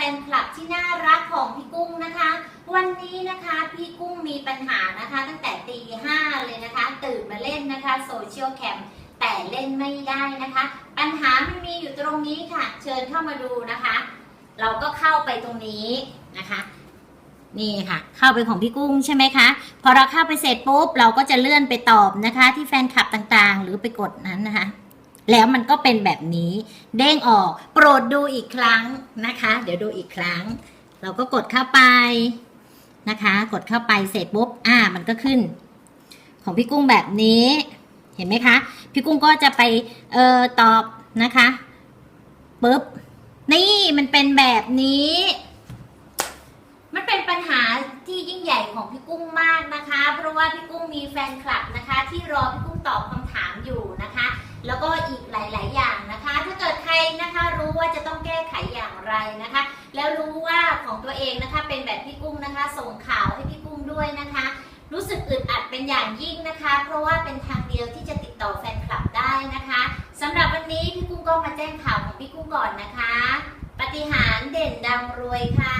ฟนคลับที่น่ารักของพี่กุ้งนะคะ วันนี้นะคะพี่กุ้งมีปัญหานะคะ ตั้งแต่ตีห้าเลยนะคะ ตื่นมาเล่นนะคะโซเชียลแคมแต่เล่นไม่ได้นะคะ ปัญหามันมีอยู่ตรงนี้ค่ะ เชิญเข้ามาดูนะคะ เราก็เข้าไปตรงนี้นะคะนี่ค่ะ เข้าไปของพี่กุ้งใช่ไหมคะ พอเราเข้าไปเสร็จปุ๊บ เราก็จะเลื่อนไปตอบนะคะ ที่แฟนคลับต่างๆ หรือไปกดนั้นนะคะ แล้วมันก็เป็นแบบนี้เด้งออก โปรดดูอีกครั้งนะคะ เดี๋ยวดูอีกครั้ง เราก็กดเข้าไปนะคะ กดเข้าไปเสร็จปุ๊บอ่า มันก็ขึ้น ของพี่กุ้งแบบนี้เห็นไหมคะ พี่กุ้งก็จะไปเอ่อตอบนะคะปุ๊บนี่มันเป็นแบบนี้ มันเป็นปัญหาที่ยิ่งใหญ่ของพี่กุ้งมากนะคะ เพราะว่าพี่กุ้งมีแฟนคลับนะคะ ที่รอพี่กุ้งตอบคำ ไรนะคะ แล้วรู้ว่าของตัวเองนะคะเป็นแบบพี่กุ้งนะคะ ส่งข่าวให้พี่กุ้งด้วยนะคะ รู้สึกอึดอัดเป็นอย่างยิ่งนะคะ เพราะว่าเป็นทางเดียวที่จะติดต่อแฟนคลับได้นะคะสำหรับวันนี้พี่กุ้งก็มาแจ้งข่าวของพี่กุ้งก่อนนะคะ ปฏิหารเด่นดังรวยค่ะ